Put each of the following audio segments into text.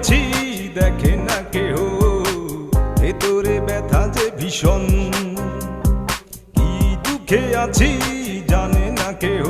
আছি দেখে না কেহ। ভেতরে ব্যথা যে ভীষণ। কি দুঃখে আছি জানে না কেহ।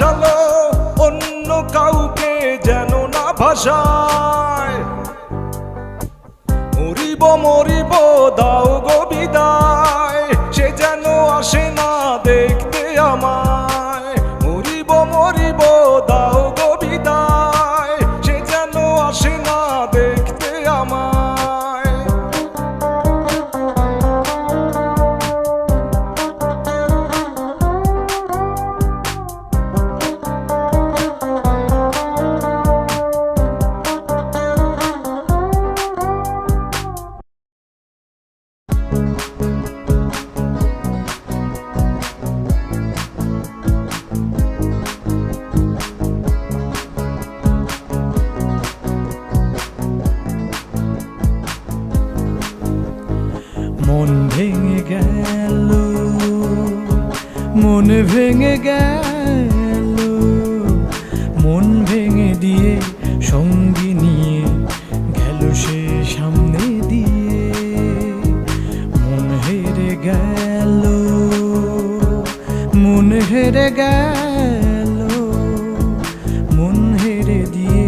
ভাসালো অন্য কাউকে যেন না ভাসায়। মরিব মরিব দাও মন ভেঙে গেল, মন ভেঙে গেল, মন ভেঙে দিয়ে সঙ্গী নিয়ে গেল সে সামনে দিয়ে। মন হেরে গেল, মন হেরে গেল, মন হেরে দিয়ে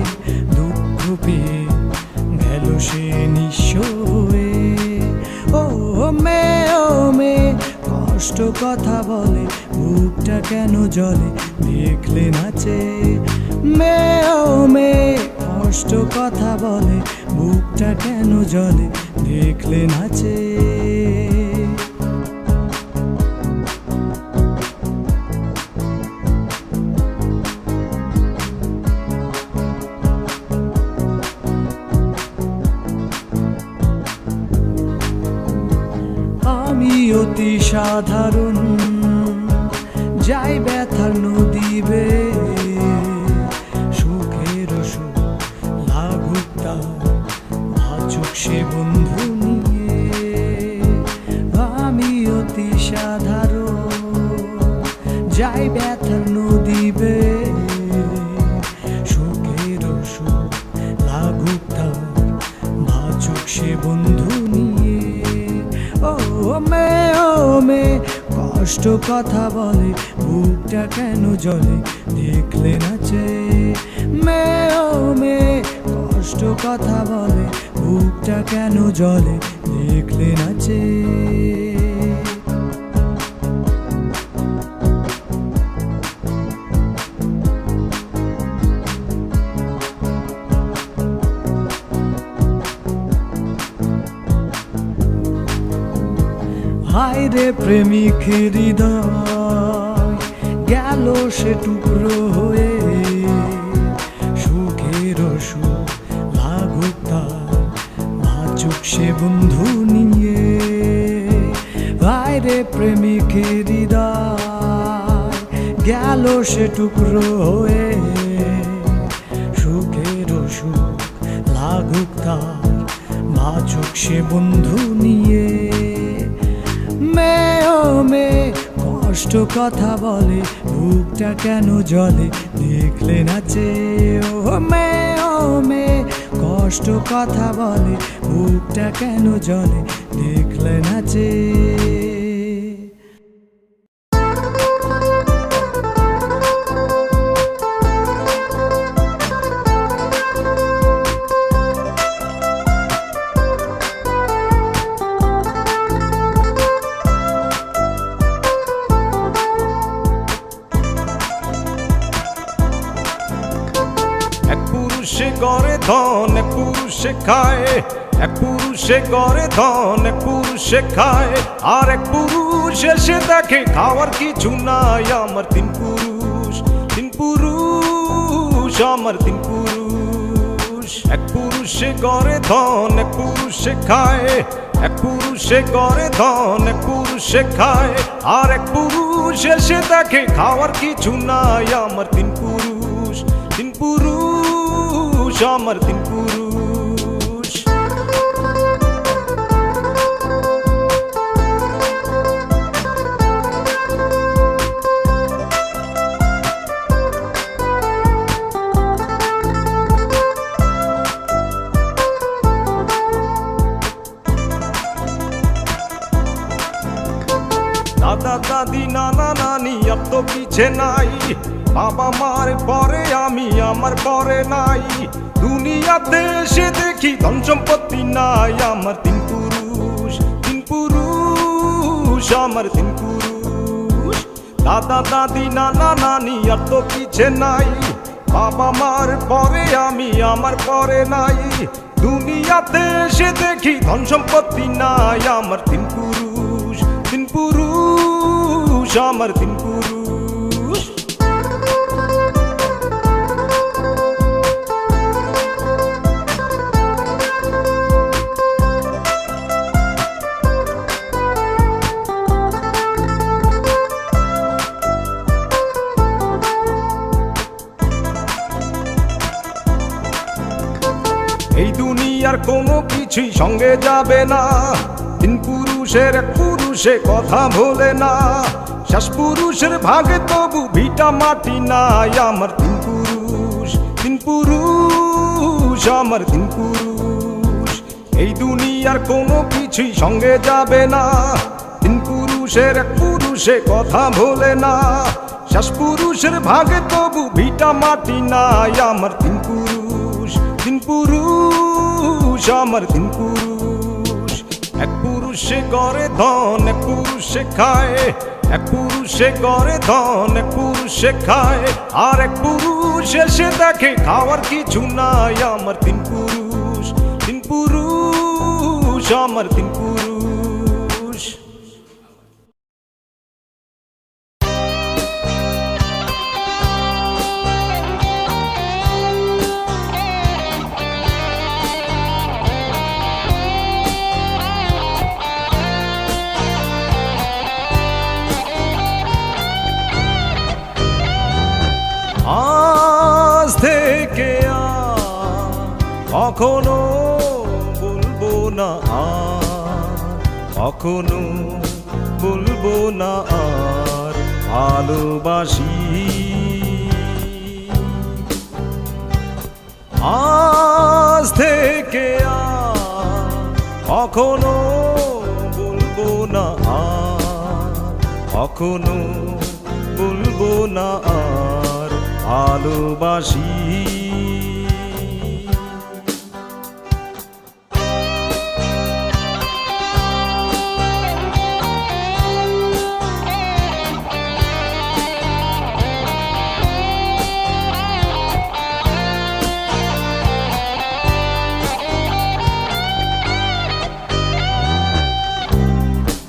দুঃখ পেয়ে গেল সে নিঃস্ব কষ্ট কথা বলে বুকটা কেন জলে দেখলে নাচে। মে ও মে কষ্ট কথা বলে বুকটা কেন জলে দেখলে নাচে। অতি সাধারণ। যাই ব্যথার নদী বে সুখের সুখ লাগুক তার ভাচুক সে কষ্ট কথা বলে বুকটা কেন জলে দেখলে নাচে। মে ও মেয়ে, কষ্ট কথা বলে বুকটা কেন জলে দেখলে নাচে। হায় রে প্রেমিক হৃদয়, গেল সে টুকরো হয়ে। সুখের সুখ লাগুক তার সে বন্ধু নিয়ে। হায় রে প্রেমিক হৃদয়, গেল সে টুকরো হয়ে। সুখের সুখ লাগুক নাচুক সে বন্ধু নিয়ে। কষ্ট কথা বলে, বুকটা কেন জলে দেখলে নাচে ও মে ও মে, কষ্ট কথা বলে, বুকটা কেন জলে দেখলে নাচে পুরুষে খায়, এক পুরুষে গড়ে ধন, এক পুরুষে খায়, আর এক পুরুষ এসে দেখে, খাওয়ার কিছু নাই আমার তিন পুরুষ তিন পুরুষ, আমার তিন পুরুষ। এক পুরুষে গড়ে ধন, এক পুরুষে খায়, এক পুরুষে গড়ে ধন, এক পুরুষে খায়, আর এক পুরুষ এসে দেখে, খাওয়ার কিছু নাই আমার তিন পুরুষ তিন পুরুষ, আমার তিন পুরুষ। পিছে নাই। বাবা মার পরে আমি, আমার পরে নাই। দুনিয়াতে এসে দেখি ধন সম্পত্তি নাই। আমার তিন পুরুষ তিন পুরুষ, আমার তিন পুরুষ। দাদা, দাদি, নানা, নানি, আর তো পিছে নাই। বাবা মার পরে আমি, আমার পরে নাই। দুনিয়াতে এসে দেখি ধন সম্পত্তি নাই। আমার তিন পুরুষ তিন পুরুষ, আমার তিন পুরুষ। কোনো কিছুই সঙ্গে যাবে না। তিন পুরুষের এক পুরুষে কথা ভোলে না। শেষ পুরুষের ভাগে তবু ভিটা মাটি নাই আমার তিন পুরুষ তিন পুরুষ, আমার তিন পুরুষ। এই দুনিয়ার কোনো কিছুই সঙ্গে যাবে না। তিন পুরুষের এক পুরুষে কথা ভোলে না। শেষ পুরুষের ভাগে তবু ভিটা মাটি নাই আমার তিন পুরুষ তিন পুরুষ। আমার তিন পুরুষ। এক পুরুষে করে ধন, এক পুরুষে খায়। এক পুরুষে করে ধন, এক পুরুষে খায়। আর এক পুরুষ এসে দেখে, খাওয়ার কিছু নাই আমার তিন পুরুষ। তিন পুরুষ আমার তিন পুরুষ। আজ থেকে কখনো বলব না কখনো বলব না আর ভালোবাসি। আজ থেকে কখনো বলব না কখনো বলব না ভালোবাসি।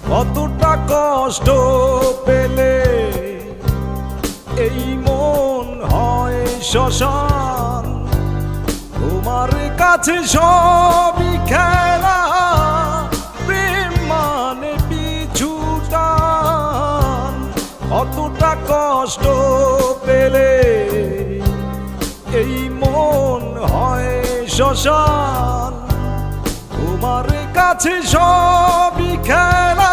কতটা কষ্ট পেলে শ্মশান, তোমার কাছে সবই খেলা, প্রেম মানে পিছুটান কতটা কষ্ট পেলে এই মন হয় শ্মশান, তোমার কাছে সবই খেলা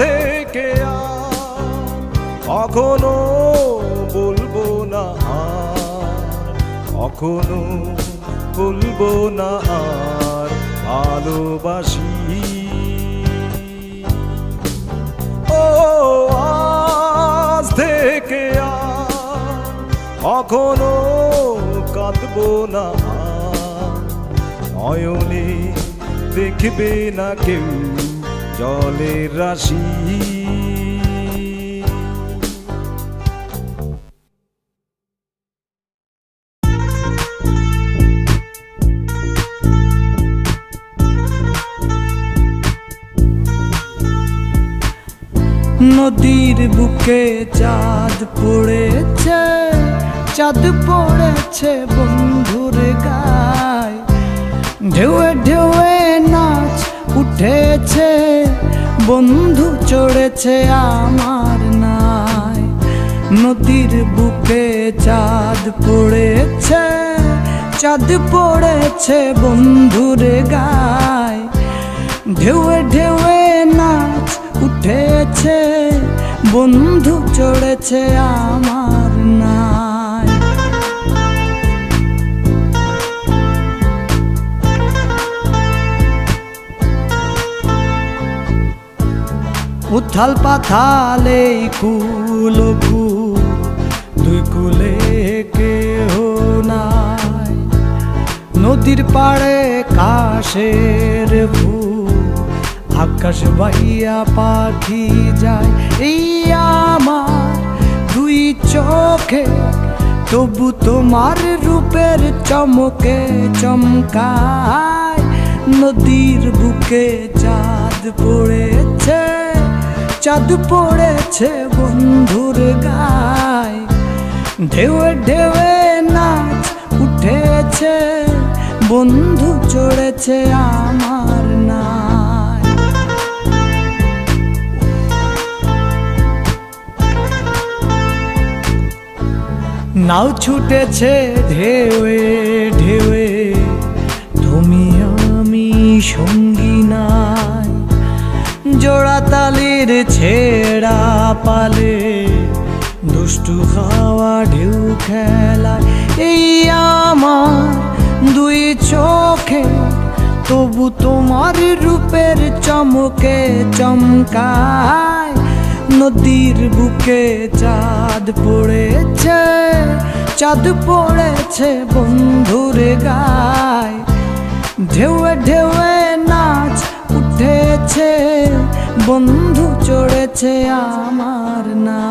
থেকে কখনো বলব না কখনো বলব না আর ভালোবাসি। ও, আজ থেকে কখনো কাঁদবো না নয়নে দেখবে না কেউ। জলের রাশি। নদীর বুকে চাঁদ পড়েছে চাঁদ পড়েছে বন্ধুর গায়। ঢেউয়ে ঢেউয়ে উঠেছে, বন্ধু চড়েছে আমার নাই। নদীর বুকে চাঁদ পড়েছে চাঁদ পড়েছে বন্ধুর গায়। ঢেউয়ে ঢেউয়ে নাচ উঠেছে, বন্ধু চড়েছে আমার উথাল পাথালে কুল কুল দুই কুলে কেহ নাই। নদীর পাড়ে কাশের ফুল, আকাশ বাইয়া পাখি যায়। এই আমার দুই চোখে, তবু তোমার রূপের চমকে চমকায়। নদীর বুকে চাঁদ পড়েছে চাঁদ পড়েছে বন্ধুর গায়। ঢেউয়ে ঢেউয়ে নাচ উঠেছে, বন্ধু চড়েছে আমার নাও ছুটেছে ঢেউয়ে ঢেউয়ে, তুমি আমি সঙ্গী জোড়া তালির ছেড়া পালে, দুষ্টু খাওয়া ঢেউ খেলায়। এই আমার দুই চোখে তবু তোমার রূপের চমকে চমকায়। নদীর বুকে চাঁদ পড়েছে চাঁদ পড়েছে বন্ধুর গায়। ঢেউয়ে ঢেউয়ে বন্ধু চড়েছে আমার না